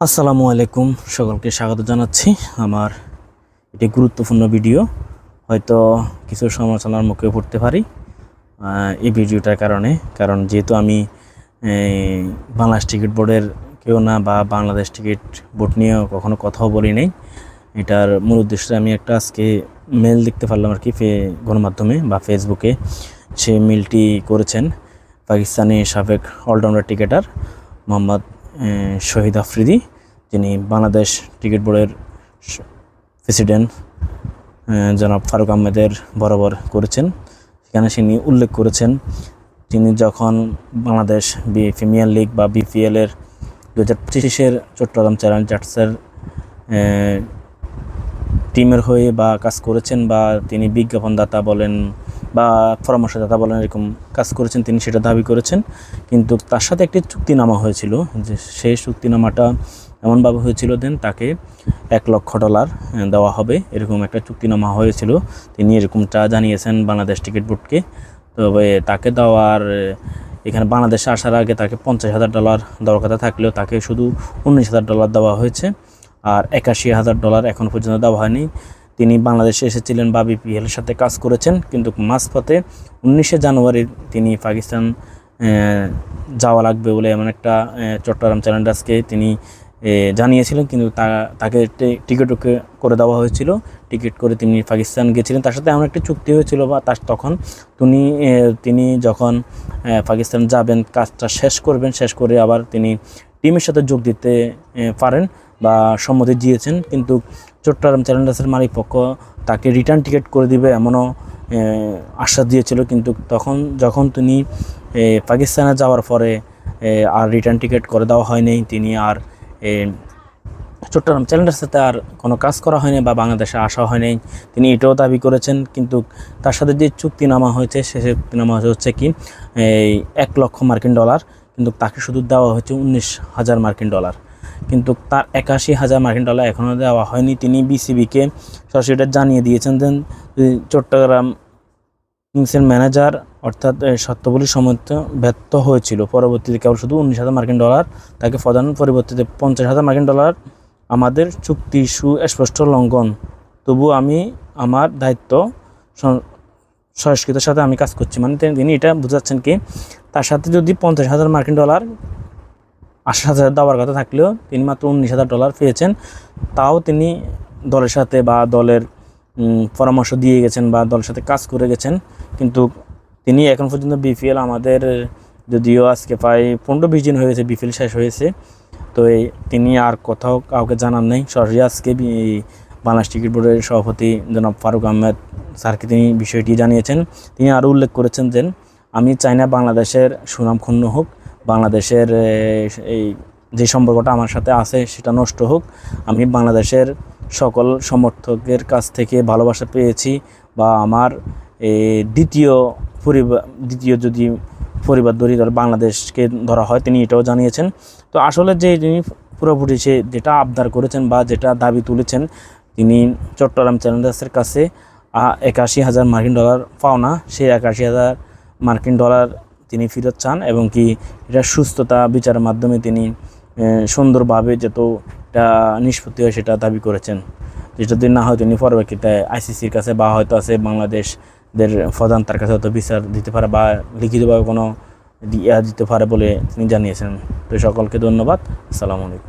আসসালামু আলাইকুম, সকলকে স্বাগত জানাচ্ছি আমার এটি গুরুত্বপূর্ণ ভিডিও। হয়তো কিছু সমালোচনার মুখে পড়তে পারি এই ভিডিওটার কারণে। কারণ যেহেতু আমি বাংলাদেশ টিকিট বোর্ডের কেউ না বা বাংলাদেশ টিকিট বোর্ড নিয়েও কখনো কথাও বলি নাই, এটার মূল উদ্দেশ্যে আমি একটা আজকে মেল দেখতে পারলাম আর কি ফে- গণমাধ্যমে বা ফেসবুকে। সে মেলটি করেছেন পাকিস্তানি সাবেক অলরাউন্ডার টিকেটার মোহাম্মদ শহীদ আফ্রিদি, যিনি বাংলাদেশ ক্রিকেট বোর্ডের প্রেসিডেন্ট জনাব ফারুক আহমেদের বরাবর করেছেন। সেখানে তিনি উল্লেখ করেছেন, তিনি যখন বাংলাদেশ বি প্রিমিয়ার লিগ বা বিপিএলের দু হাজার পঁচিশের চট্টগ্রাম চ্যালেঞ্জার্সের টিমের হয়ে বা কাজ করেছেন বা তিনি বিজ্ঞাপনদাতা বলেন বা পরামর্শদাতা বলেন, এরকম কাজ করেছেন তিনি, সেটা দাবি করেছেন। কিন্তু তার সাথে একটি চুক্তিনামা হয়েছিল, যে সেই চুক্তিনামাটা এমনভাবে হয়েছিল দেন তাকে এক লক্ষ ডলার দেওয়া হবে। এরকম একটা চুক্তিনামা হয়েছিল। তিনি এরকমটা জানিয়েছেন বাংলাদেশ টিকিট বোর্ডকে। তবে তাকে দেওয়ার এখানে বাংলাদেশে আসার আগে তাকে পঞ্চাশ হাজার ডলার দেওয়ার কথা থাকলেও তাকে শুধু উনিশ হাজার ডলার দেওয়া হয়েছে। আর একাশি হাজার ডলার এখন পর্যন্ত দেওয়া হয়নি। তিনি বাংলাদেশে এসেছিলেন বা বিপিএলের সাথে কাজ করেছেন, কিন্তু মাঝপথে উনিশে জানুয়ারি তিনি পাকিস্তান যাওয়া লাগবে বলে এমন একটা চট্টগ্রাম চ্যালেঞ্জার্সকে তিনি জানিয়েছিলেন, কিন্তু তা- তাকে টিকিট করে দেওয়া হয়েছিল। টিকিট করে তিনি পাকিস্তান গিয়েছিলেন তার সাথে এমন একটি চুক্তি হয়েছিল বা তার তখন তিনি তিনি যখন পাকিস্তান যাবেন, কাজটা শেষ করবেন, শেষ করে আবার তিনি টিমের সাথে যোগ দিতে পারেন বা সম্মতি দিয়েছেন। কিন্তু চট্টগ্রাম চ্যালেঞ্জার্সের মালিক পক্ষ তাকে রিটার্ন টিকিট করে দিবে এমনও আশ্বাস দিয়েছিল। কিন্তু তখন, যখন তিনি পাকিস্তানে যাওয়ার পরে আর রিটার্ন টিকিট করে দেওয়া হয়নি, তিনি আর চট্টগ্রাম চ্যালেঞ্জার্স সাথে আর কোনো কাজ করা হয়নি বা বাংলাদেশে আসা হয়নি। তিনি এটাও দাবি করেছেন, কিন্তু তার সাথে যে চুক্তিনামা হয়েছে, সে চুক্তিনামা হচ্ছে কি, এই এক লক্ষ মার্কিন ডলার, কিন্তু তাকে শুধু দেওয়া হয়েছে উনিশ হাজার মার্কিন ডলার। কিন্তু তার একাশি হাজার মার্কিন ডলার এখনও দেওয়া হয়নি। তিনি বিসিবিকে সরাসরিটা জানিয়ে দিয়েছেন যে চট্টগ্রাম কিংসের ম্যানেজার অর্থাৎ সত্যবলী সমর্থ ব্যর্থ হয়েছিল, পরবর্তীতে কেবল শুধু উনিশ হাজার মার্কিন ডলার, তাকে প্রদান পরিবর্তিতে পঞ্চাশ হাজার মার্কিন ডলার আমাদের চুক্তি সুস্পষ্ট লঙ্ঘন। তবু আমি আমার দায়িত্ব সংস্কৃতের সাথে আমি কাজ করছি। মানে তিনি এটা বোঝাচ্ছেন কি, তার সাথে যদি পঞ্চাশ হাজার মার্কিন ডলার আশি হাজার দেওয়ার কথা থাকলেও তিনি মাত্র উনিশ হাজার ডলার পেয়েছেন। তাও তিনি দলের সাথে বা দলের পরামর্শ দিয়ে গেছেন বা দলের সাথে কাজ করে গেছেন। কিন্তু তিনি এখন পর্যন্ত বিপিএল আমাদের, যদিও আজকে প্রায় পনেরো বিশ দিন হয়ে গেছে বিপিএল শেষ হয়েছে। তো এই তিনি আর কোথাও কাউকে জানান নেই। সরাসরি আজকে বাংলাদেশ টিকিট বোর্ডের সভাপতি জনাব ফারুক আহমেদ স্যারকে তিনি বিষয়টি জানিয়েছেন। তিনি আরও উল্লেখ করেছেন যে, আমি চাই না বাংলাদেশের সুনাম ক্ষুণ্ণ হোক। বাংলাদেশের এই যে সম্পর্কটা আমার সাথে আছে সেটা নষ্ট হোক। আমি বাংলাদেশের সকল সমর্থকের কাছ থেকে ভালোবাসা পেয়েছি বা আমার দ্বিতীয় পরিবার, দ্বিতীয় যদি পরিবার ধরি ধর বাংলাদেশকে ধরা হয়, তিনি এটাও জানিয়েছেন। তো আসলে যে তিনি পুরোপুরি সে যেটা আবদার করেছেন বা যেটা দাবি তুলেছেন, তিনি চট্টগ্রাম চ্যালেঞ্জার্সের কাছে একাশি হাজার মার্কিন ডলার পাওনা। সেই একাশি হাজার মার্কিন ডলার তিনি ফিরত চান এবং কি এটা সুস্থতা বিচারের মাধ্যমে তিনি সুন্দরভাবে যত এটা নিষ্পত্তি হয় সেটা দাবি করেছেন। যেটা যদি না হয় তিনি পরবর্তীতে আইসিসির কাছে বা হয়তো আছে বাংলাদেশদের প্রধান, তার কাছে হয়তো বিচার দিতে পারে বা লিখিতভাবে কোনো ইয়া দিতে পারে বলে তিনি জানিয়েছেন। তো সকলকে ধন্যবাদ। আসসালামু আলাইকুম।